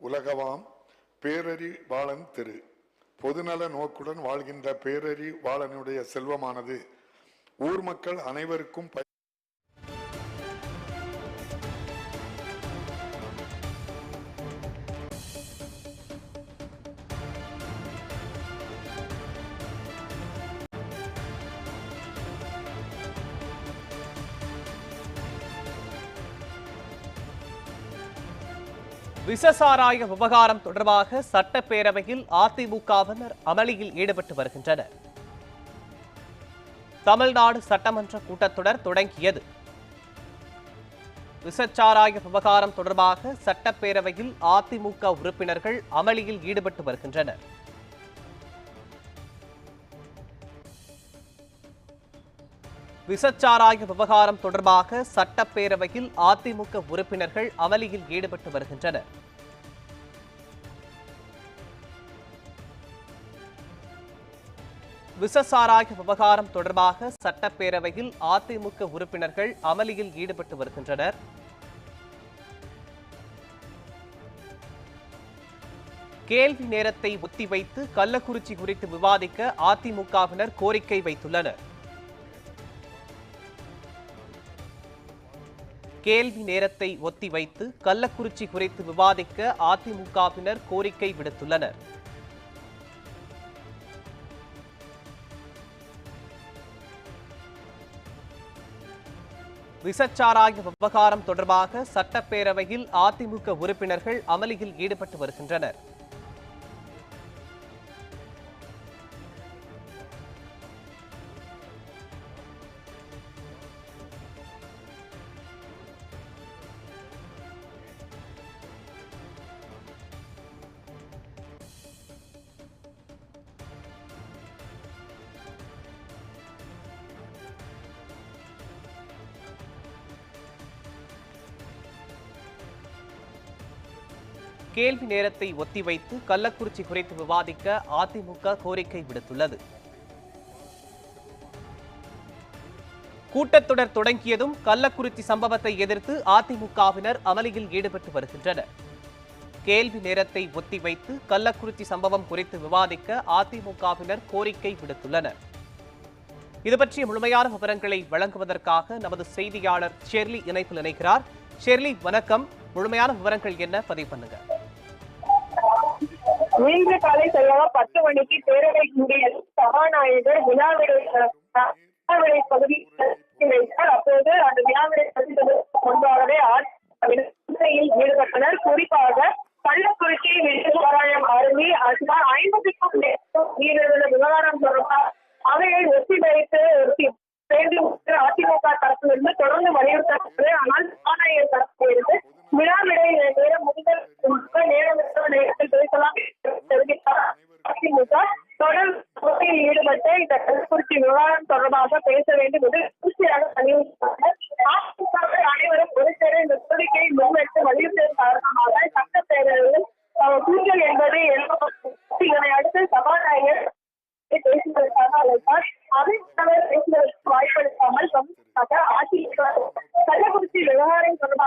உலகவாம் பேரறி வாளன் திரு. பொதுநல நோக்குடன் வாழ்கின்ற பேரறி வாளனுடைய செல்வமானது. ஊர் மக்கள் அனைவருக்கும் விசசாராய விவகாரம் தொடர்பாக சட்டப்பேரவையில் அதிமுகவினர் அமளியில் ஈடுபட்டு வருகின்றனர். தமிழ்நாடு சட்டமன்ற கூட்டத்தொடர் தொடங்கியது. விசச்சாராய விவகாரம் தொடர்பாக சட்டப்பேரவையில் அதிமுக உறுப்பினர்கள் அமளியில் ஈடுபட்டு வருகின்றனர். விசச்சாராய விவகாரம் தொடர்பாக சட்டப்பேரவையில் அதிமுக உறுப்பினர்கள் அமளியில் ஈடுபட்டு வருகின்றனர். விசசாராய விவகாரம் தொடர்பாக சட்டப்பேரவையில் அதிமுக உறுப்பினர்கள் அமளியில் ஈடுபட்டு வருகின்றனர். கேள்வி நேரத்தை ஒத்திவைத்து கள்ளக்குறிச்சி குறித்து விவாதிக்க அதிமுகவினர் கோரிக்கை வைத்துள்ளனர். கேள்வி நேரத்தை ஒத்திவைத்து கள்ளக்குறிச்சி குறித்து விவாதிக்க அதிமுகவினர் கோரிக்கை விடுத்துள்ளனர். விசச்சாராய விவகாரம் தொடர்பாக சட்டப்பேரவையில் அதிமுக உறுப்பினர்கள் அமளியில் ஈடுபட்டு வருகின்றனர். கேள்வி நேரத்தை ஒத்திவைத்து கள்ளக்குறிச்சி குறித்து விவாதிக்க அதிமுக கோரிக்கை விடுத்துள்ளது. கூட்டத்தொடர் தொடங்கியதும் கள்ளக்குறிச்சி சம்பவத்தை எதிர்த்து அதிமுகவினர் அமளியில் ஈடுபட்டு வருகின்றனர். கேள்வி நேரத்தை ஒத்திவைத்து கள்ளக்குறிச்சி சம்பவம் குறித்து விவாதிக்க அதிமுகவினர் கோரிக்கை விடுத்துள்ளனர். இது பற்றிய முழுமையான விவரங்களை வழங்குவதற்காக நமது செய்தியாளர் ஷெர்லி இணைப்பில் இணைக்கிறார் ஷெர்லி வணக்கம். முழுமையான விவரங்கள் என்ன? பதிவு பண்ணுங்க. இன்று காலை சரியாக பத்து மணிக்கு பேரவை கூடியது சபாநாயகர் விழாவிடை விழாவிடை பகுதியில் வைத்தார் அப்போது அந்த விழாவிடை பகுதியில் முன்பாகவே ஆட்சியில் ஈடுபட்டனர் குறிப்பாக கள்ளக்குறிச்சி விஜயசாராயம் அருகே சுமார் ஐம்பதுக்கும் மேற்பட்ட உயிரிழந்த விவகாரம் தொடர்பாக அவையை ஒத்திவைத்து ஒத்தி வேண்டும் என்று அதிமுக தரப்பிலிருந்து தொடர்ந்து வலியுறுத்தப்பட்டது ஆனால் சபாநாயகர் தரப்பிலிருந்து விழாவிடை நேரம் முதல் நேரம் நேரத்தில் பேசலாம் என்று தெரிவித்தார் அதிமுக தொடர் போட்டியில் ஈடுபட்டு இந்த கள்ளக்குறிச்சி விவகாரம் தொடர்பாக பேச வேண்டும் என்று குறிச்சியாக வலியுறுத்தினார் அதிமுக அனைவரும் ஒரு சேர இந்த கோரிக்கையை முன்வைத்து வலியுறுத்தியதன் காரணமாக சட்டப்பேரவையில் அஹ், கூட்டல் என்பது எழுப்பப்பட்டது இதனை அடுத்து சபாநாயகர் பேசுவதற்காக அழைத்தார் அதை அவர் பேசுவதற்கு வாய்ப்பளிக்காமல் கம்யூனிஸ்டாக அதிமுக கள்ளக்குறிச்சி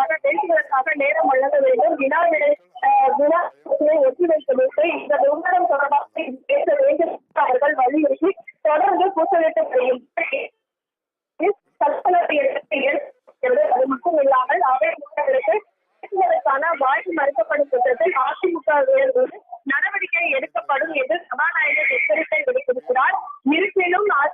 விவகாரம் தொடர்பாக பேசுவதற்காக நேரம் வழங்க வேண்டும். வினா விடை வினா ஒத்தி வைக்க வேண்டும் இந்த விவகாரம் தொடர்பாக பேச வேண்டும் என்று அவர்கள் வலியுறுத்தி தொடர்ந்து கூச்சலிட்டு வருகின்றனர் தற்கொலை இடத்தில் ஏற்படுகிறது அது மட்டும் இல்லாமல் அவை முன்னெடுத்து பேசுவதற்கான வாய்ப்பு மறுக்கப்படும் திட்டத்தில் அதிமுக உயர்வோடு நடவடிக்கை எடுக்கப்படும் என்று சபாநாயகர் எச்சரிக்கை விடுத்திருக்கிறார் இருப்பினும் அ-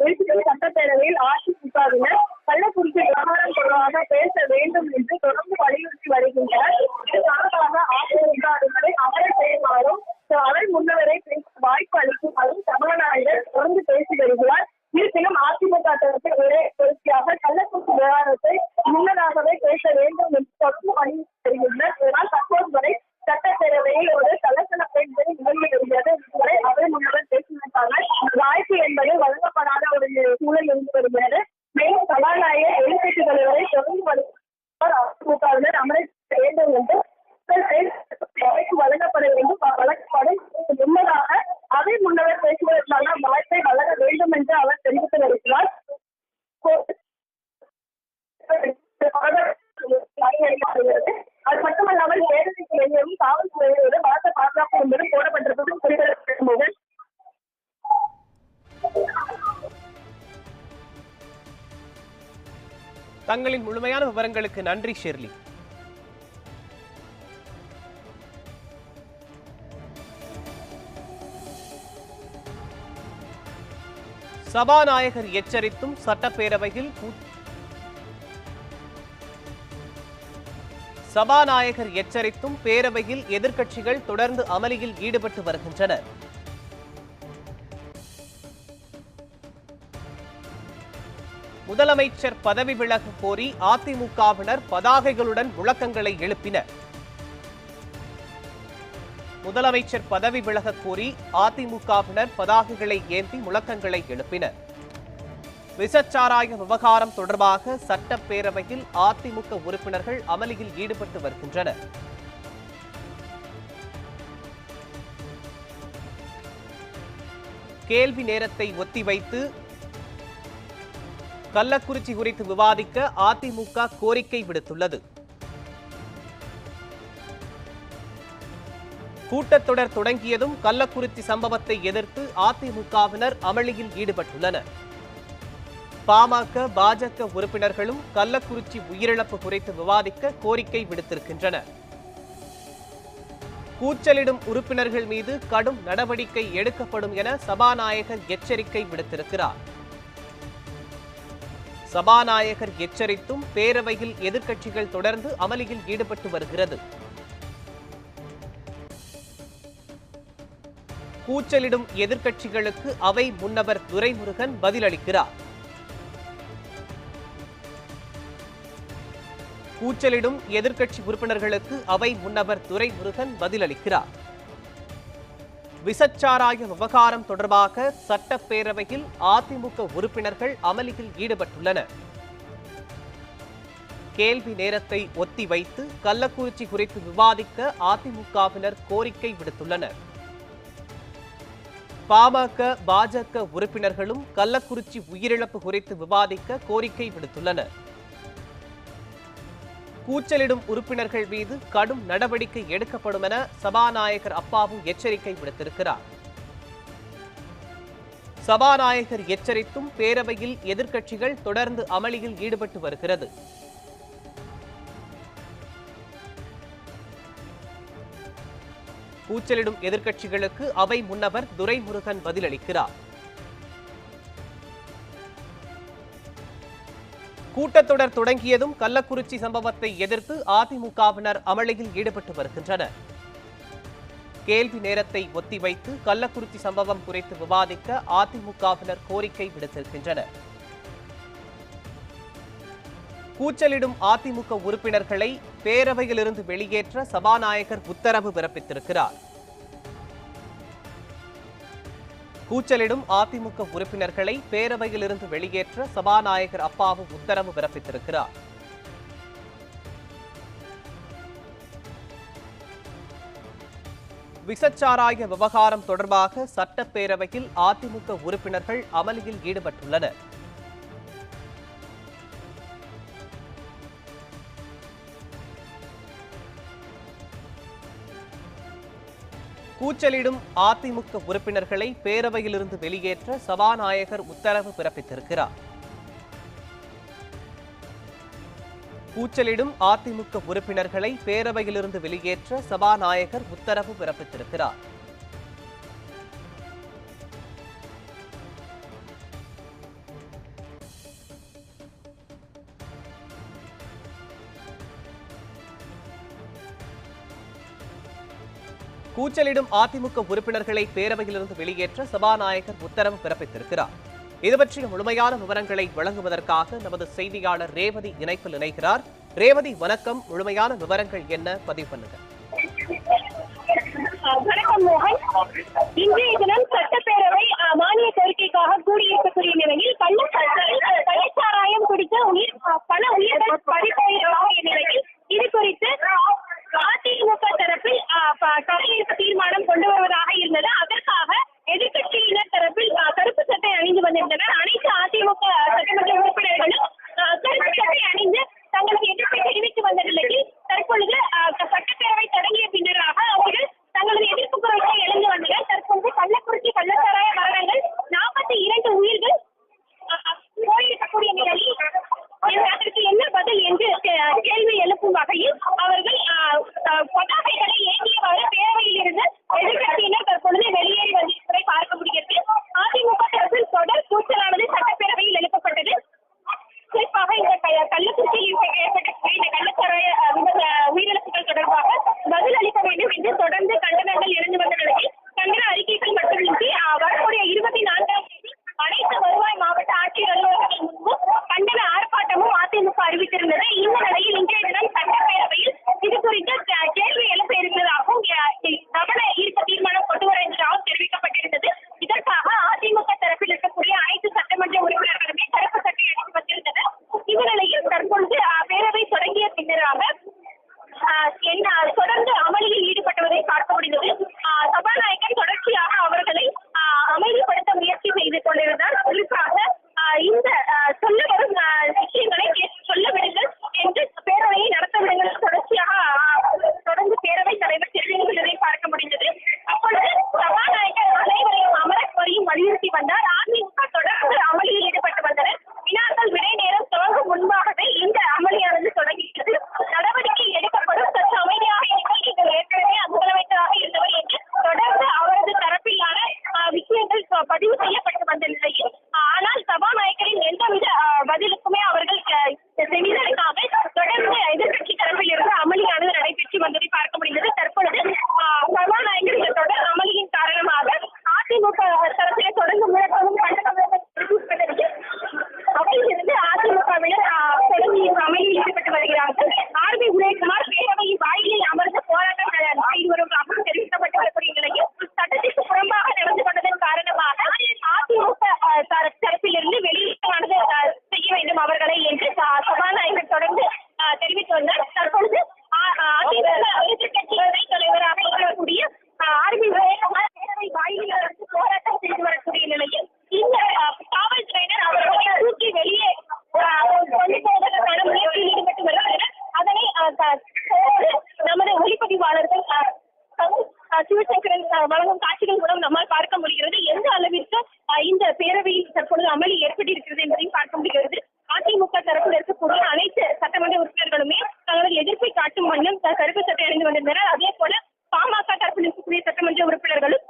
இருப்பினும் சட்டப்பேரவையில் அதிமுகவினர் கள்ளக்குறிச்சி விவகாரம் தொடர்பாக பேச வேண்டும் என்று தொடர்ந்து வலியுறுத்தி வருகின்றனர் இது தொடர்பாக அதிமுகவினரை அமர செய்யுமாறும் அவை முன்னவரை பேச வாய்ப்பு அளிக்குமாறும் சபாநாயகர் தொடர்ந்து பேசி வருகிறார் இருப்பினும் அதிமுக தரப்பில் ஒரே கோரிக்கையாக கள்ளக்குறிச்சி விவகாரத்தை முன்னதாகவே பேச வேண்டும் என்று தொடர்ந்து விவரங்களுக்கு நன்றி ஷெர்லி. சபாநாயகர் எச்சரித்தும் சட்டப்பேரவையில் சபாநாயகர் எச்சரித்தும் பேரவையில் எதிர்க்கட்சிகள் தொடர்ந்து அமளியில் ஈடுபட்டு வருகின்றனர். முதலமைச்சர் பதவி விலக கோரி அதிமுகவினர் பதாகைகளுடன் முழக்கங்களை எழுப்பினர். முதலமைச்சர் பதவி விலக கோரி அதிமுகவினர் பதாகைகளை ஏந்தி முழக்கங்களை எழுப்பினர். விஷச்சாராய விவகாரம் தொடர்பாக சட்டப்பேரவையில் அதிமுக உறுப்பினர்கள் அமளியில் ஈடுபட்டு வருகின்றனர். கேள்வி நேரத்தை ஒத்திவைத்து கள்ளக்குறிச்சி குறித்து விவாதிக்க அதிமுக கோரிக்கை விடுத்துள்ளது. கூட்டத்தொடர் தொடங்கியதும் கள்ளக்குறிச்சி சம்பவத்தை எதிர்த்து அதிமுகவினர் அமளியில் ஈடுபட்டுள்ளனர். பாமக பாஜக உறுப்பினர்களும் கள்ளக்குறிச்சி உயிரிழப்பு குறித்து விவாதிக்க கோரிக்கை விடுத்திருக்கின்றனர். கூச்சலிடும் உறுப்பினர்கள் மீது கடும் நடவடிக்கை எடுக்கப்படும் என சபாநாயகர் எச்சரிக்கை விடுத்திருக்கிறார். சபாநாயகர் எச்சரித்தும் பேரவையில் எதிர்க்கட்சிகள் தொடர்ந்து அமளியில் ஈடுபட்டு வருகிறது. கூச்சலிடும் எதிர்க்கட்சிகளுக்கு அவை முன்னவர் துரைமுருகன் பதிலளிக்கிறார். கூச்சலிடும் எதிர்க்கட்சி உறுப்பினர்களுக்கு அவை முன்னவர் துரைமுருகன் பதிலளிக்கிறார். விசச்சாராய விவகாரம் தொடர்பாக சட்டப்பேரவையில் அதிமுக உறுப்பினர்கள் அமளியில் ஈடுபட்டுள்ளனர். கேள்வி நேரத்தை ஒத்திவைத்து கள்ளக்குறிச்சி குறித்து விவாதிக்க அதிமுகவினர் கோரிக்கை விடுத்துள்ளனர். பாமக பாஜக உறுப்பினர்களும் கள்ளக்குறிச்சி உயிரிழப்பு குறித்து விவாதிக்க கோரிக்கை விடுத்துள்ளனர். கூச்சலிடும் உறுப்பினர்கள் மீது கடும் நடவடிக்கை எடுக்கப்படும் என சபாநாயகர் அப்பாவு எச்சரிக்கை விடுத்திருக்கிறார். சபாநாயகர் எச்சரித்தும் பேரவையில் எதிர்க்கட்சிகள் தொடர்ந்து அமளியில் ஈடுபட்டு வருகிறது. கூச்சலிடும் எதிர்க்கட்சிகளுக்கு அவை முன்னவர் துரைமுருகன் பதிலளிக்கிறார். கூட்டத்தொடர் தொடங்கியதும் கள்ளக்குறிச்சி சம்பவத்தை எதிர்த்து அதிமுகவினர் அமளியில் ஈடுபட்டு வருகின்றனர். கேள்வி நேரத்தை ஒத்திவைத்து கள்ளக்குறிச்சி சம்பவம் குறித்து விவாதிக்க அதிமுகவினர் கோரிக்கை விடுத்திருக்கின்றனர். கூச்சலிடும் அதிமுக உறுப்பினர்களை பேரவையிலிருந்து வெளியேற்ற சபாநாயகர் உத்தரவு பிறப்பித்திருக்கிறார். கூச்சலிடும் அதிமுக உறுப்பினர்களை பேரவையிலிருந்து வெளியேற்ற சபாநாயகர் அப்பாவு உத்தரவு பிறப்பித்திருக்கிறார். விசச்சாராய விவகாரம் தொடர்பாக சட்டப்பேரவையில் அதிமுக உறுப்பினர்கள் அமளியில் ஈடுபட்டுள்ளனர். கூச்சலிடும் அதிமுக உறுப்பினர்களை பேரவையிலிருந்து வெளியேற்ற சபாநாயகர் உத்தரவு பிறப்பித்திருக்கிறார். கூச்சலிடும் அதிமுக உறுப்பினர்களை பேரவையிலிருந்து வெளியேற்ற சபாநாயகர் உத்தரவு பிறப்பித்திருக்கிறார். கூச்சலிடும் அதிமுக உறுப்பினர்களை பேரவையிலிருந்து வெளியேற்ற சபாநாயகர் உத்தரவு பிறப்பித்திருக்கிறார். இது பற்றிய முழுமையான விவரங்களை வழங்குவதற்காக நமது செய்தியாளர் ரேவதி இணைப்பில் இணைகிறார். ரேவதி வணக்கம். முழுமையான விவரங்கள் என்ன? பதிவு பண்ணுங்க. வணக்கம் மோகன். இன்றைய தினம் சட்டப்பேரவை மானிய கோரிக்கைக்காக கூடியிருக்கக்கூடிய நிலையில் பள்ளி கள்ளச்சாராயம் குடித்த உயிர் பல உயிர்கள் பறிபோயிருக்கக்கூடிய நிலையில் இது குறித்து அதிமுக தரப்பில் அஹ், தீர்மானம் கொண்டு வருவதாக இருந்தது. அதற்காக எதிர்கட்சியினர் தரப்பில் கருப்பு சட்டை அணிந்து வந்திருந்தனர். அனைத்து அதிமுக சட்டமன்ற உறுப்பினர்களும் அஹ், கருப்பு சட்டை அணிந்து தங்களது எதிர்ப்பை தெரிவித்து வந்த நிலையில் தற்பொழுது அஹ், சட்டப்பேரவை தொடங்கிய பின்னராக அவர்கள் தங்களது எதிர்ப்பு குரல்களை எழுந்து வந்தனர் தற்பொழுது கள்ளக்குறிச்சி கள்ளச்சாராய மரணங்கள் நாற்பத்தி இரண்டு உயிர்கள் அஹ், போய் தொடர்ந்து கண்டனங்கள் எழுந்து வந்த நிலையில் கண்டன அறிக்கைகள் மட்டுமின்றி ஆஹ், வரக்கூடிய இருபத்தி நான்காம் தேதி அனைத்து வருவாய் மாவட்ட ஆட்சியர் அலுவலகங்கள் முன்பு கண்டன ஆர்ப்பாட்டமும் அதிமுக அறிவித்திருந்தது இந்த நிலையில் இன்றைய தினம் சட்டப்பேரவையில் இது குறித்து கே- கேள்வி எழுப்ப இருந்ததாகவும் அஹ், கவன ஈர்ப்பு தீர்மானம் கொண்டு வர இருந்ததாகவும் தெரிவிக்கப்பட்டிருந்தது இதற்காக அதிமுக தரப்பில் இருக்கக்கூடிய அனைத்து சட்டமன்ற உறுப்பினர்களுமே தரப்பு சட்டை அளித்து வந்திருந்தனர் இந்த நிலையில் தற்பொழுது அஹ், பேரவை தொடங்கிய பின்னராக ஆஹ் என்ன தொடர்ந்து அமளியில் ஈடுபட்டுவதை பார்க்க முடிந்தது ஆஹ் சபாநாயகர் தொடர்ச்சியாக அவர்களை ஆஹ் அமைதிப்படுத்த முயற்சி செய்து கொண்டிருந்தார் குறிப்பாக ஆஹ் இந்த ஆஹ் சொல்ல வரும் ஆஹ் விஷயங்களை கேட்டு சொல்ல விடுங்கள் என்று பேரவையை நடத்த விடுங்கள் தொடர்ச்சியாக ஆஹ் தொடர்ந்து பேரவைத் தலைவர் தெரிவித்துள்ளதை பார்க்க முடிந்தது அப்பொழுது சபாநாயகர் அனைவரையும் அமரக் கோரியும் வலியுறுத்தி வந்தார் அதிமுக தொடர்ந்து அமளியில் ஈடுபட்டு வந்தனர் வினாக்கள் விடை நேரம் துவங்கும் முன்பாகவே இந்த அமளியானது தொடங்கியது நடவடிக்கை எடுக்கப்படும் சற்று அமைதியாக இருங்கள் நீங்கள் ஏற்கனவே முதலமைச்சராக இருந்தவர் என்று தொடர்ந்து அவரது தரப்பிலான ஆஹ், விஷயங்கள் ப- பதிவு செய்யப்பட்டு வந்த நிலையில் ஆஹ், ஆனால் சபாநாயகரின் எந்தவித ஆஹ், பதிலுக்குமே அவர்கள் ஆஹ், செவிமடுக்காமல் தொடர்ந்து எதிர்க்கட்சி தரப்பில் இருந்து அமளியானது நடைபெற்று வந்ததை பார்க்க முடிந்தது தற்பொழுது ஆஹ், சபாநாயகரின் தொடர் அமளியின் காரணமாக அதிமுக தரப்பிலே தொடர்ந்து முழக்கமும் கண்டனமும் தெரிவிப்பதற்கு அவையிலிருந்து அதிமுகவினர் ஆஹ், தொடர்ந்து இந்த அமளியில் ஈடுபட்டு வருகிறார்கள் ஆர் பி உதயகுமார் பேரவையின் வாயிலில் அமர்ந்து போராட்டம் ந- செய்து வருவதாகவும் தெரிவிக்கப்பட்டு வரக்கூடிய நிலையில் சட்டத்திற்கு புறம்பாக நடந்து கொண்டதன் காரணமாக அதிமுக ஆஹ், தர- தரப்பிலிருந்து வெளியீட்டானது ஆஹ், செய்ய வேண்டும் அவர்களை என்று ச- சபாநாயகர் தொடர்ந்து ஆஹ், தெரிவித்து வந்தார் தற்பொழுது ஆ- ஆ- அதிமுக எதிர்க்கட்சி துணைத் தலைவராக இருக்கக்கூடிய ஆர் பி உதயகுமார் பேரவை வாயிலில் அமர்ந்து போராட்டம் செய்து வரக்கூடிய நிலையில் இந்த ஆஹ், காவல்துறையினர் அவர்களை தூக்கி வெளியே ஆஹ், கொண்டு போவதற்கான முயற்சியில் ஈடுபட்டு வருகின்றனர் அதனை ஆஹ், த- தொடர்ந்து நமது ஒளிப்பதிவாளர்கள் ஆஹ், சவு- ஆஹ், சிவசங்கரன் ஆஹ், வழங்கும் காட்சிகள் மூலம் நம்மால் பார்க்க முடிகிறது எந்த அளவிற்கு ஆஹ், இந்த பேரவையில் தற்பொழுது அமளி ஏற்பட்டிருக்கிறது என்பதையும் பார்க்க முடிகிறது அதிமுக தரப்பில் இருக்கக்கூடிய அனைத்து சட்டமன்ற உறுப்பினர்களுமே தங்களது எதிர்ப்பை காட்டும் வண்ணம் த- கருப்பு சட்டை அணிந்து வந்திருந்தனர் அதே போல பாமக தரப்பில் இருக்கக்கூடிய சட்டமன்ற உறுப்பினர்களும்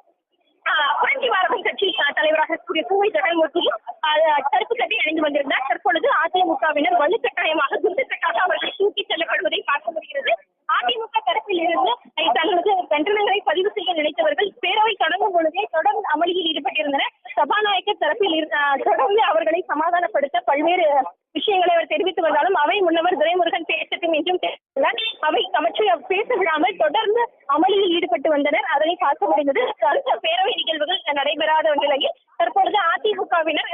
ஆஹ் புரட்சி பாரதம் கட்சி ஆஹ் தலைவராக இருக்கக்கூடிய பூவை ஜெகன்மூர்த்தியும் ஆஹ் கருப்பு சட்டை அணிந்து வந்திருந்தார் தற்பொழுது அதிமுகவினர் வலுக்கட்டாயமாக துண்டுக்கட்டாக அவர்களை தூக்கிச் செல்லப்படுவதை பார்க்க முடிகிறது அதிமுக தரப்பில் இருந்து அஹ் தங்களது கண்டனங்களை பதிவு செய்ய நினைத்தவர்கள் பேரவை தொடங்கும் பொழுதே தொடர்ந்து அமளியில் ஈடுபட்டிருந்தனர் சபாநாயகர் தரப்பில் இரு- ஆஹ் தொடர்ந்து அவர்களை சமாதானப்படுத்த பல்வேறு விஷயங்களை அவர் தெரிவித்து வந்தாலும் அவை முன்னவர் துரைமுருகன் பேசட்டும் என்றும் தெரிவித்துள்ளார் அவை அவற்றை பேச விடாமல் தொடர்ந்து அமளியில் ஈடுபட்டு வந்தனர். அதனை பார்க்க முடிந்தது அடுத்த பேரவை நிகழ்வுகள் நடைபெறாத நிலையில் தற்பொழுது அதிமுகவினர்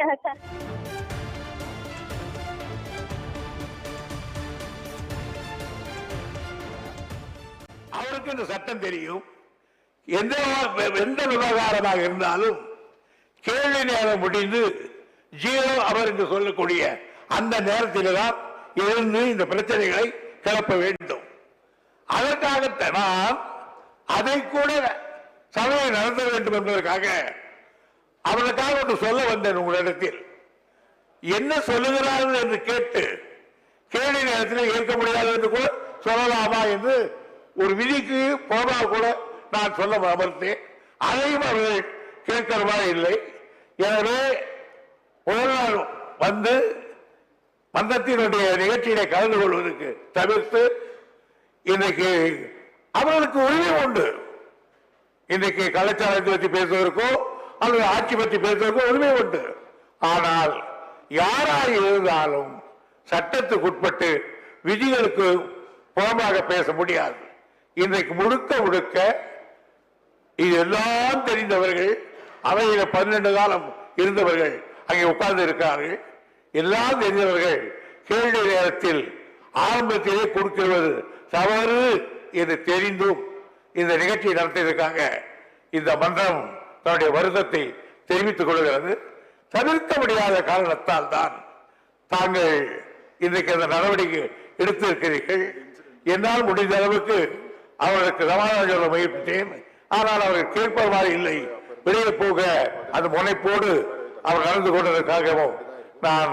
அவருக்கு இந்த சட்டம் தெரியும். எந்த எந்த விவகாரமாக இருந்தாலும் கேள்வி நேரம் முடிந்து ஜீரோ அவர் என்று சொல்லக்கூடிய அந்த நேரத்தில் தான் எழுந்து இந்த பிரச்சனைகளை கிளப்ப வேண்டும். அதற்காக நான் அதை கூட சபையை நடத்த வேண்டும் என்பதற்காக அவனுக்காக ஒன்று சொல்ல வந்தேன் உங்களிடத்தில். என்ன சொல்லுகிறார்கள் என்று கேட்டு கேள்வி நேரத்தில் ஏற்க முடியாது என்று கூட சொல்லலாமா என்று ஒரு விதிக்கு போனால் கூட நான் சொல்ல மறுத்தேன். அதையும் அவர்கள் கேட்கிறவா இல்லை. எனவே முதல் நாள் வந்து மன்றத்தினுடைய நிகழ்ச்சியிலே கலந்து கொள்வதற்கு தவிர்த்து இன்றைக்கு அவர்களுக்கு உரிமை உண்டு. இன்றைக்கு கலாச்சாரத்தை பற்றி பேசுவதற்கோ அல்லது ஆட்சி பற்றி பேசுவதற்கோ உரிமை உண்டு. ஆனால் யாராக இருந்தாலும் சட்டத்துக்கு உட்பட்டு விதிகளுக்கு புறமாக பேச முடியாது. இன்றைக்கு முழுக்க முழுக்க இது எல்லாம் தெரிந்தவர்கள் அவையில பன்னெண்டு காலம் இருந்தவர்கள் அங்கே உட்கார்ந்து இருக்கிறார்கள் எல்லாம் தெரிந்தவர்கள் கேள்வி நேரத்தில் ஆரம்பத்திலே கொடுக்கிறது தவறு என்று தெரிந்தும் இந்த நிகழ்ச்சியை நடத்தியிருக்காங்க. இந்த மன்றம் தன்னுடைய வருத்தத்தை தெரிவித்துக் கொள்கிறது. தவிர்க்க முடியாத காரணத்தால் தான் தாங்கள் இன்றைக்கு அந்த நடவடிக்கை எடுத்திருக்கிறீர்கள். என்னால் முடிந்த அளவுக்கு அவர்களுக்கு சமாதானம் சொல்ல முயற்சித்தேன். ஆனால் அவர்கள் கேட்பவாறு இல்லை. வெளியே போக அந்த முனைப்போடு அவர் நடந்து கொண்டதற்காகவும் நான்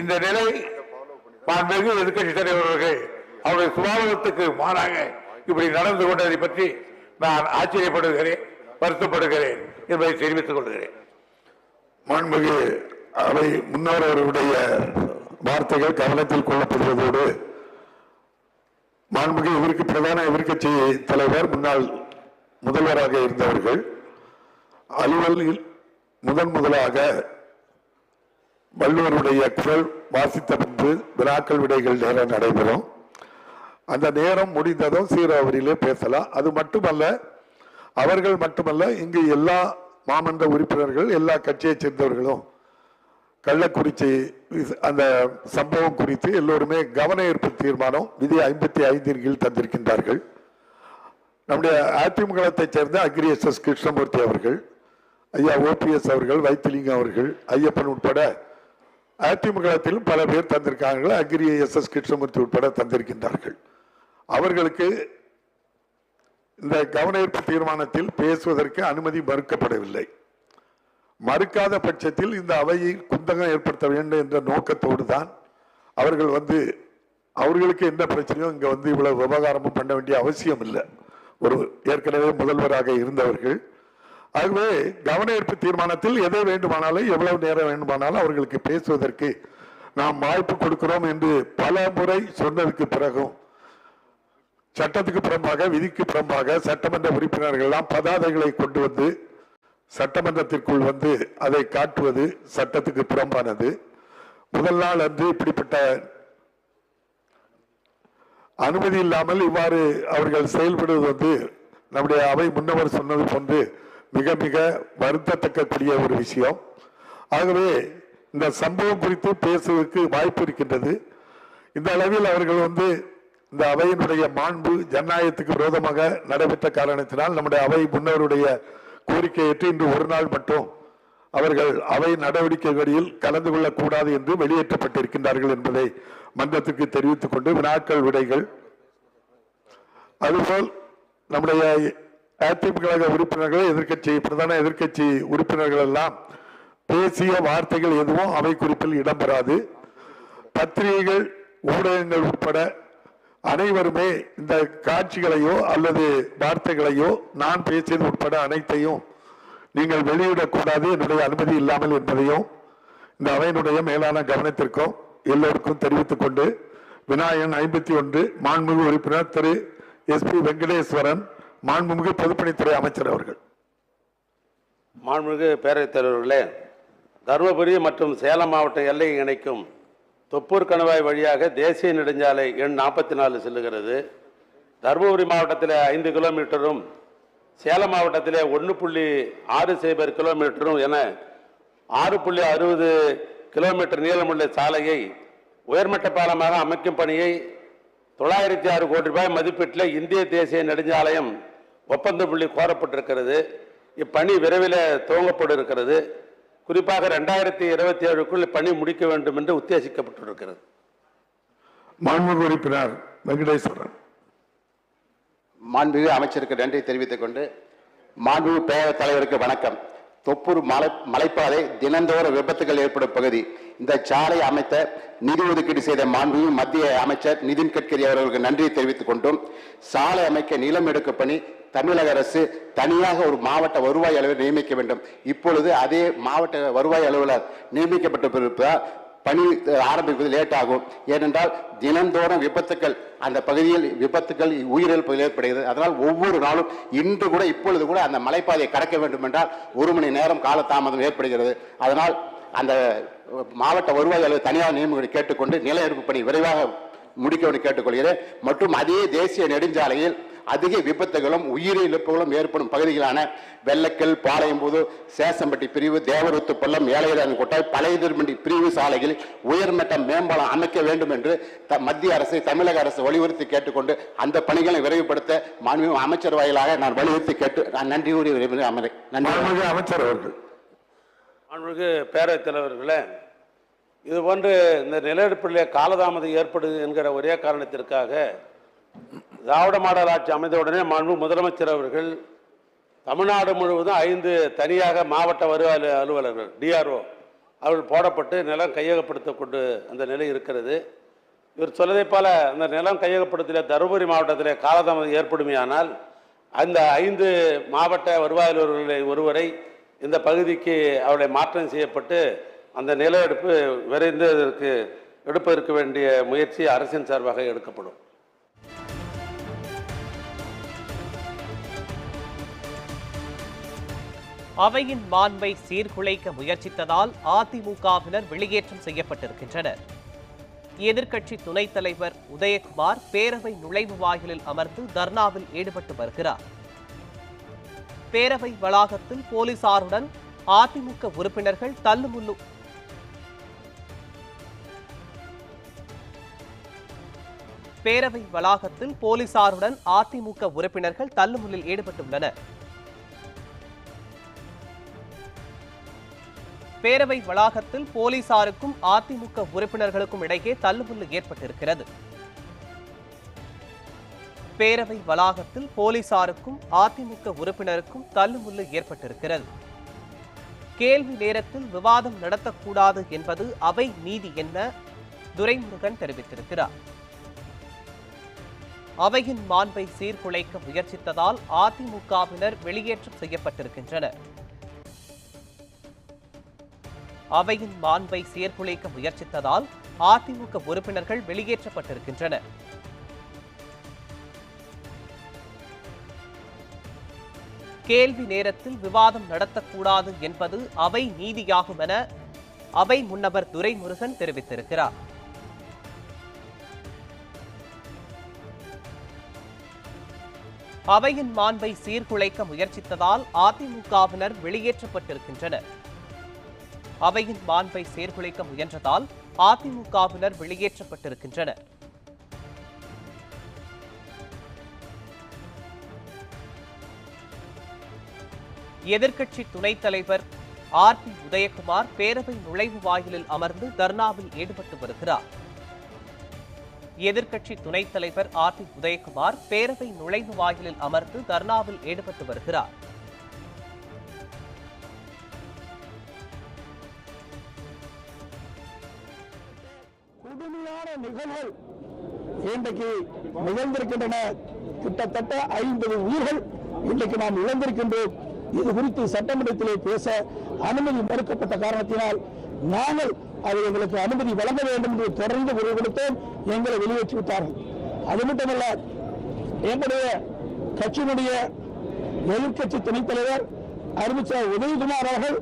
இந்த நிலை மாண்புமிகு எதிர்க்கட்சி தலைவர்கள் அவர்கள் அவருடைய சுபாவத்துக்கு மாறாக இப்படி நடந்து கொண்டதை பற்றி நான் ஆச்சரியப்படுகிறேன் வருத்தப்படுகிறேன் என்பதை தெரிவித்துக் கொள்கிறேன். மாண்புமிகு அவை முன்னோர் வார்த்தைகள் கவனத்தில் கொள்ளப்படுவதோடு மாண்புமிகு இவருக்கு பிரதான எதிர்கட்சி தலைவர் முன்னாள் முதல்வராக இருந்தவர்கள். அலுவலில் முதன் முதலாக வள்ளுவருடைய குரல் வாசித்த பின்பு வினாக்கள் விடைகள் நேரம் நடைபெறும். அந்த நேரம் முடிந்ததும் சீராவரியிலே பேசலாம். அது மட்டுமல்ல அவர்கள் மட்டுமல்ல இங்கு எல்லா மாமன்ற உறுப்பினர்கள் எல்லா கட்சியைச் சேர்ந்தவர்களும் கள்ளக்குறிச்சி அந்த சம்பவம் குறித்து எல்லோருமே கவன ஈர்ப்பு தீர்மானம் விதி ஐம்பத்தி ஐந்தின் கீழ் தந்திருக்கின்றார்கள். நம்முடைய அதிமுகத்தைச் சேர்ந்த அக்ரி எஸ் எஸ் கிருஷ்ணமூர்த்தி அவர்கள் ஐயா ஓபிஎஸ் அவர்கள் வைத்திலிங்கம் அவர்கள் ஐயப்பன் உட்பட அதிமுகத்தில் பல பேர் தந்திருக்கார்கள். அக்ரி எஸ் எஸ் கிருஷ்ணமூர்த்தி உட்பட தந்திருக்கின்றார்கள். அவர்களுக்கு இந்த கவனஈர்ப்பு தீர்மானத்தில் பேசுவதற்கு அனுமதி மறுக்கப்படவில்லை. மறுக்காத பட்சத்தில் இந்த அவையை குந்தகம் ஏற்படுத்த வேண்டும் என்ற நோக்கத்தோடு தான் அவர்கள் வந்து அவர்களுக்கு என்ன பிரச்சனையோ இங்கே வந்து இவ்வளவு விவகாரமும் பண்ண வேண்டிய அவசியம் இல்லை ஒரு ஏற்கனவே முதல்வராக இருந்தவர்கள் ஆகவே கவனஈர்ப்பு தீர்மானத்தில் எதை வேண்டுமானாலும் எவ்வளவு நேரம் வேண்டுமானாலும் அவர்களுக்கு பேசுவதற்கு நாம் வாய்ப்பு கொடுக்கிறோம் என்று பல முறை சொன்னதுக்கு பிறகும் சட்டத்துக்கு புறம்பாக விதிக்கு புறம்பாக சட்டமன்ற உறுப்பினர்கள் எல்லாம் பதாதைகளை கொண்டு வந்து சட்டமன்றத்திற்குள் வந்து அதை காட்டுவது சட்டத்துக்கு புறம்பானது. முதல் நாள் அன்று இப்படிப்பட்ட அனுமதி இல்லாமல் இவ்வாறு அவர்கள் செயல்படுவது வந்து நம்முடைய அவை முன்னவர் சொன்னது போன்று மிக மிக வருத்தத்தக்கக்கூடிய ஒரு விஷயம். ஆகவே இந்த சம்பவம் குறித்து பேசுவதற்கு வாய்ப்பு இருக்கின்றது. இந்த அளவில் அவர்கள் வந்து இந்த அவையினுடைய மாண்பு ஜனநாயகத்துக்கு விரோதமாக நடைபெற்ற காரணத்தினால் நம்முடைய அவை முன்னோருடைய கோரிக்கையற்று இன்று ஒரு நாள் மட்டும் அவர்கள் அவை நடவடிக்கைகளில் கலந்து கொள்ளக்கூடாது என்று வெளியேற்றப்பட்டிருக்கின்றார்கள் என்பதை மன்றத்துக்கு தெரிவித்துக் கொண்டு வினாக்கள் விடைகள். அதுபோல் நம்முடைய அதிமுக உறுப்பினர்கள் எதிர்க்கட்சி பிரதான எதிர்க்கட்சி உறுப்பினர்கள் எல்லாம் பேசிய வார்த்தைகள் எதுவும் அவை குறிப்பில் இடம்பெறாது. பத்திரிகைகள் ஊடகங்கள் உட்பட அனைவருமே இந்த காட்சிகளையோ அல்லது வார்த்தைகளையோ நான் பேசியது உட்பட அனைத்தையும் நீங்கள் வெளியிடக்கூடாது என்னுடைய அனுமதி இல்லாமல் என்பதையும் இந்த அவையினுடைய மேலான கவனத்திற்கும் எல்லோருக்கும் தெரிவித்துக் கொண்டு விநாயகன் ஐம்பத்தி ஒன்று மாண்புமிகு உறுப்பினர் திரு எஸ் பி வெங்கடேஸ்வரன் மாண்புமிகு பொதுப்பணித்துறை அமைச்சர் அவர்கள். மாண்புமிகு பேரவைத் தலைவர்களே தருமபுரி மற்றும் சேலம் மாவட்ட எல்லையை இணைக்கும் தொப்பூர் கணவாய் வழியாக தேசிய நெடுஞ்சாலை எண் நாற்பத்தி நாலு செல்லுகிறது. தருமபுரி மாவட்டத்தில் ஐந்து கிலோமீட்டரும் சேலம் மாவட்டத்தில் ஒன்று புள்ளி ஆறு சைபர் கிலோமீட்டரும் என ஆறு புள்ளி அறுபது கிலோமீட்டர் நீளமுள்ள சாலையை உயர்மட்ட பாலமாக அமைக்கும் பணியை தொள்ளாயிரத்தி ஆறு கோடி ரூபாய் மதிப்பீட்டில் இந்திய தேசிய நெடுஞ்சாலையம் ஒப்பந்த புள்ளி கோரப்பட்டிருக்கிறது. இப்பணி விரைவில் துவங்கப்பட இருக்கிறது குறிப்பாக ரெண்டாயிரத்தி இருபத்தி ஏழுக்குள் பணி முடிக்க வேண்டும் என்று உத்தேசிக்கப்பட்டிருக்கிறது. மாண்புமிகு உறுப்பினர் வெங்கடேஸ்வரன். மாண்புமிகு அமைச்சருக்கு நன்றி தெரிவித்துக் கொண்டு மாண்புமிகு பேரவைத் தலைவருக்கு வணக்கம். தொப்பூர் மலை மலைப்பாதை தினந்தோற விபத்துகள் ஏற்படும் பகுதி. இந்த சாலை அமைத்த நிதி ஒதுக்கீடு செய்த மாண்பையும் மத்திய அமைச்சர் நிதின் கட்கரி அவர்களுக்கு நன்றி தெரிவித்துக் கொண்டும். சாலை அமைக்க நிலம் எடுக்க பணி தமிழக அரசு தனியாக ஒரு மாவட்ட வருவாய் அலுவலர் நியமிக்க வேண்டும். இப்பொழுது அதே மாவட்ட வருவாய் அலுவலர் நியமிக்கப்பட்டிருப்பதால் பணி ஆரம்பிப்பது லேட் ஆகும். ஏனென்றால் தினந்தோறும் விபத்துக்கள் அந்த பகுதியில் விபத்துக்கள் உயிரிழப்புகள் ஏற்படுகிறது. அதனால் ஒவ்வொரு நாளும் இன்று கூட இப்பொழுது கூட அந்த மலைப்பாதையை கடக்க வேண்டும் என்றால் ஒரு மணி நேரம் காலதாமதம் ஏற்படுகிறது. அதனால் அந்த மாவட்ட வருவாய் அல்லது தனியார் நியமனங்களை கேட்டுக்கொண்டு நில எடுப்பு பணி விரைவாக முடிக்க வேண்டும் கேட்டுக்கொள்கிறேன். மற்றும் அதே தேசிய நெடுஞ்சாலையில் அதிக விபத்துகளும் உயிரிழப்புகளும் ஏற்படும் பகுதிகளான வெள்ளக்கல் பாளையம்புது சேசம்பட்டி பிரிவு தேவருத்து பள்ளம் ஏழையரான் கொட்டாய் பழைய திருமண்டி பிரிவு சாலைகளில் உயர்மட்ட மேம்பாலம் அமைக்க வேண்டும் என்று த- மத்திய அரசை தமிழக அரசு வலியுறுத்தி கேட்டுக்கொண்டு அந்த பணிகளை விரைவுபடுத்த மாண்புமிகு அமைச்சர் வாயிலாக நான் வலியுறுத்தி கேட்டு நான் நன்றி கூறி விரும்புகிறேன் நன்றி. அமைச்சர் அவர்கள். மாண்புமிகு பேரவைத் தலைவர்களே இது போன்று இந்த நிலநடுப்பிலே காலதாமதம் ஏற்படுது என்கிற ஒரே காரணத்திற்காக திராவிட மாடல் ஆட்சி அமைந்தவுடனே மாண்பு முதலமைச்சர் அவர்கள் தமிழ்நாடு முழுவதும் ஐந்து தனியாக மாவட்ட வருவாய் அலுவலர்கள் டிஆர்ஓ அவர்கள் போடப்பட்டு நிலம் கையகப்படுத்த கொண்டு அந்த நிலை இருக்கிறது. இவர் சொல்லதைப் போல அந்த நிலம் கையகப்படுத்திய தருமபுரி மாவட்டத்திலே காலதாமதம் ஏற்படுமையானால் அந்த ஐந்து மாவட்ட வருவாய் அலுவலர்களில் ஒருவரை இந்த பகுதிக்கு அவளை மாற்றம் செய்யப்பட்டு அந்த நில எடுப்பு விரைந்து இதற்கு எடுப்பதற்கு வேண்டிய முயற்சி அரசின் சார்பாக எடுக்கப்படும். அவையின் மாண்பை சீர்குலைக்க முயற்சித்ததால் அதிமுகவினர் வெளியேற்றம் செய்யப்பட்டிருக்கின்றனர். எதிர்க்கட்சி துணைத் தலைவர் உதயகுமார் பேரவை நுழைவு வாயிலில் அமர்ந்து தர்ணாவில் ஈடுபட்டு வருகிறார். பேரவை வளாகத்தில் போலீசாருடன் அதிமுக உறுப்பினர்கள் தள்ளுமுள்ளு பேரவை வளாகத்தில் போலீசாருடன் அதிமுக உறுப்பினர்கள் தள்ளுமுள்ளில் ஈடுபட்டுள்ளனர். பேரவை வளாகத்தில் போலீசாருக்கும் அதிமுக உறுப்பினர்களுக்கும் இடையே தள்ளுமுள்ளு ஏற்பட்டிருக்கிறது. பேரவை வளாகத்தில் போலீசாருக்கும் அதிமுக உறுப்பினருக்கும் தள்ளுமுள்ளு ஏற்பட்டிருக்கிறது. கேள்வி நேரத்தில் விவாதம் நடத்தக்கூடாது என்பது அவை நீதி என்ன? துரைமுருகன் தெரிவித்திருக்கிறார். அவையின் மாண்பை சீர்குலைக்க முயற்சித்ததால் அதிமுகவினர் வெளியேற்றம் செய்யப்பட்டிருக்கின்றனர். அவையின் மாண்பை சீர்குலைக்க முயற்சித்ததால் அதிமுக உறுப்பினர்கள் வெளியேற்றப்பட்டிருக்கின்றனர். கேள்வி நேரத்தில் விவாதம் நடத்தக்கூடாது என்பது அவை நீதியாகும் என அவை முன்னவர் துரைமுருகன் தெரிவித்திருக்கிறார். அவையின் மாண்பை சீர்குலைக்க முயற்சித்ததால் அதிமுகவினர் வெளியேற்றப்பட்டிருக்கின்றனர். அவையின் மாண்பை சீர்குலைக்க முயன்றதால் அதிமுகவினர் வெளியேற்றப்பட்டிருக்கின்றனர். எதிர்க்கட்சி துணைத் தலைவர் ஆர் பி உதயகுமார் பேரவை நுழைவு வாயிலில் அமர்ந்து தர்ணாவில் ஈடுபட்டு வருகிறார். எதிர்க்கட்சி துணைத் தலைவர் ஆர் பி உதயகுமார் பேரவை நுழைவு வாயிலில் அமர்ந்து தர்ணாவில் ஈடுபட்டு வருகிறார். கொடுமையான நிகழ்வுகள் இன்றைக்கு நிகழ்ந்திருக்கின்றன. கிட்டத்தட்ட ஐம்பது உயிர்கள் இன்றைக்கு நாம் இழந்திருக்கின்றோம். இது குறித்து சட்டமன்றத்திலே பேச அனுமதி மறுக்கப்பட்ட காரணத்தினால் நாங்கள் அது எங்களுக்கு அனுமதி வழங்க வேண்டும் என்று தொடர்ந்து குரல் கொடுத்தோம் எங்களை வெளியேற்றி விட்டார்கள். அது மட்டுமல்ல எங்களுடைய கட்சியினுடைய எதிர்கட்சி துணைத் தலைவர் அறிவிச்ச உதயகுமார் அவர்கள்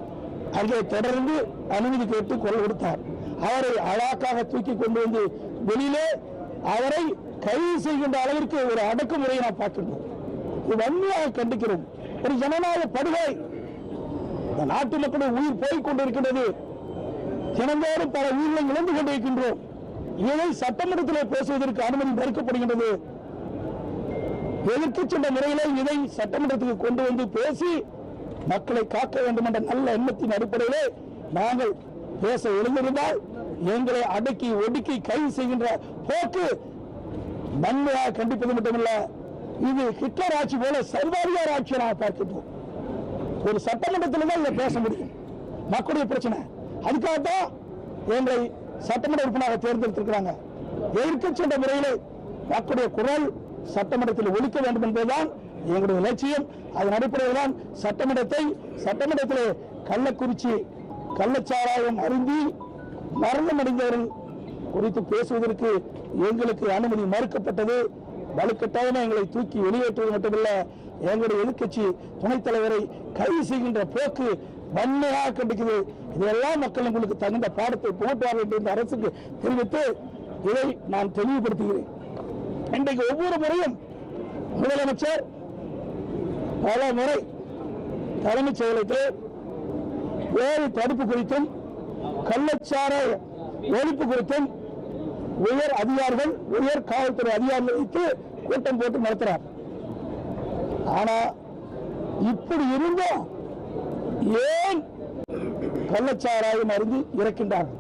அங்கே தொடர்ந்து அனுமதி கேட்டு குரல் கொடுத்தார். அவரை அழாக்காக தூக்கி கொண்டு வந்து வெளியிலே அவரை கைது செய்கின்ற அளவிற்கு ஒரு அடக்குமுறையை நாம் பார்க்கின்றோம் இது வன்மையாக கண்டிக்கிறோம். ஒரு ஜனநாயக படுகொலை. இந்த நாட்டு மக்களுடைய உயிர் போய் கொண்டிருக்கின்றது. தினந்தோறும் பல உயிர்களை இழந்து கொண்டிருக்கின்றோம். இதை சட்டமன்றத்தில் பேசுவதற்கு அனுமதி மறுக்கப்படுகின்றது. எதிர்க்கட்சி சென்ற முறையில் இதை சட்டமன்றத்துக்கு கொண்டு வந்து பேசி மக்களை காக்க வேண்டும் என்ற நல்ல எண்ணத்தின் அடிப்படையிலே நாங்கள் பேச எழுந்திருந்தால் எங்களை அடக்கி ஒடுக்கி கைது செய்கின்ற போக்கு வன்மையாக கண்டிப்பது மட்டுமல்ல இது ஹிட்லர் ஆட்சி போல சர்வாதிகார ஆட்சியை நான் பார்க்கின்றோம் ஒரு சட்டமன்றத்தில் தான் இதை பேச முடியும். மக்களுடைய பிரச்சனை. அதுக்காகத்தான் எங்களை சட்டமன்ற உறுப்பினராக தேர்ந்தெடுத்திருக்கிறாங்க. எதிர்க்கட்சி என்ற முறையில் மக்களுடைய குரல் சட்டமன்றத்தில் ஒழிக்க வேண்டும் என்பதுதான் எங்களுடைய லட்சியம். அதன் அடிப்படையில் தான் சட்டமன்றத்தை சட்டமன்றத்தில் கள்ளக்குறிச்சி கள்ளச்சாராயம் அருந்தி மரணம் அடைந்தவர்கள் குறித்து பேசுவதற்கு எங்களுக்கு அனுமதி மறுக்கப்பட்டது. வலுக்கட்டாயமாக எங்களை தூக்கி வெளியேற்றுவது மட்டுமல்ல எங்களுடைய எதிர்கட்சி துணைத் தலைவரை கைது செய்கின்ற போக்கு வன்மையாக கண்டிக்குது. இதெல்லாம் மக்கள் உங்களுக்கு தகுந்த பாடத்தை புகட்டுவார்கள் என்று இந்த அரசுக்கு தெரிவித்து இதை நான் தெளிவுபடுத்துகிறேன். இன்றைக்கு ஒவ்வொரு முறையும் முதலமைச்சர் பல முறை தலைமைச் செயலகத்தில் ஏழு தடுப்பு குறித்தும் கள்ளச்சாராய ஒழிப்பு குறித்தும் உயர் அதிகாரிகள் உயர் காவல்துறை அதிகாரிகள் வைத்து கூட்டம் போட்டு நடத்துறார். ஆனா இப்படி இருந்தும் ஏன் கள்ளச்சாராயம் அருந்து இறக்கின்றார்கள்?